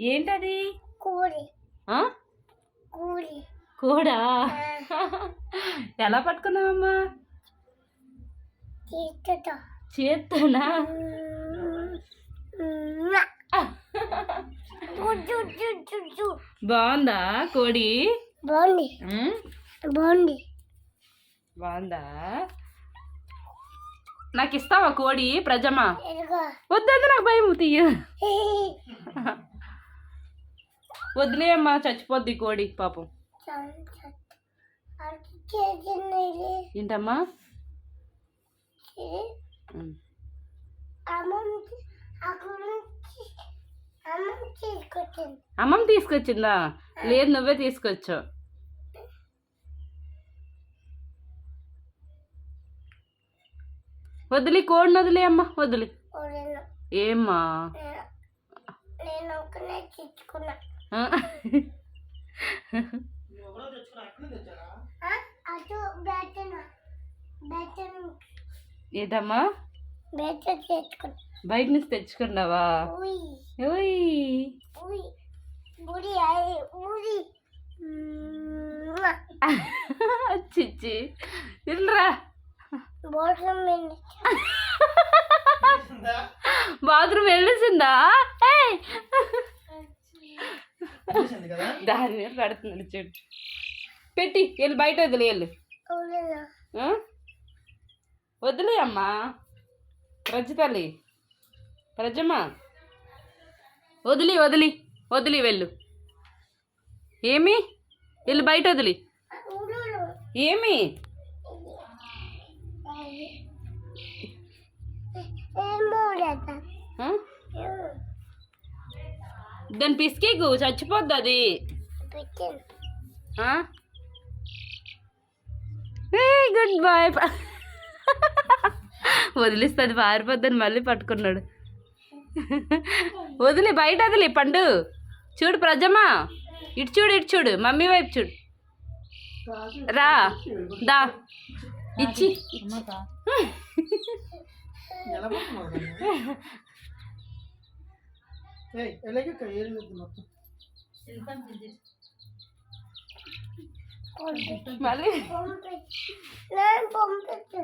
ఏంటది? కూడి. ఆ? కూడి. కూడా? ఎలా పట్టుకున్నావమ్మా? చేత్తోనా బాగుందా కోడి? బాగుంది. బాగుంది. బాగుందా? నాకు ఇస్తావా కోడి ప్రజమా? వద్దంది నాకు భయం తీయ. వదిలే అమ్మా చచ్చిపోద్ది కోడి పాపం. ఏంటమ్మా? అమ్మమ్మ తీసుకొచ్చిందా? లేదు నువ్వే తీసుకొచ్చావు. వదిలి కోడిని వదిలే అమ్మా వదిలి. నేను ఏమ్మా? నేను తెచ్చుకున్నా. బయట నుంచి తెచ్చుకున్నావా? చిచ్చి. ఇల్రా బాత్రూమ్ వెళ్ళేసిందా? దాని మీద పడుతున్నాడు చూడు పెట్టి వెళ్ళి బయట వదిలే వెళ్ళు? వదిలే అమ్మా ప్రజ తల్లి. ప్రజమ్మా వదిలి వదిలి వదిలి వెళ్ళు. ఏమి? వెళ్ళి బయట వదిలి. ఏమో లేదా ఆ? దాని పిసికేకు చచ్చిపోద్ది అది. గుడ్ బాయ్ వదిలిస్తుంది పారిపోద్దని మళ్ళీ పట్టుకున్నాడు. వదిలి బయట వదిలి పండు. చూడు ప్రజమ్మా ఇటు చూడు ఇటు చూడు. మమ్మీ వైపు చూడు. రా దా. ఇచ్చి. ఏయ్, ఎలాగే ఏం లేదు మొత్తం. మళ్ళీ? పంపించు.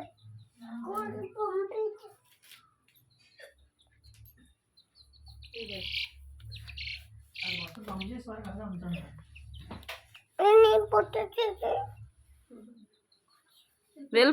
నేను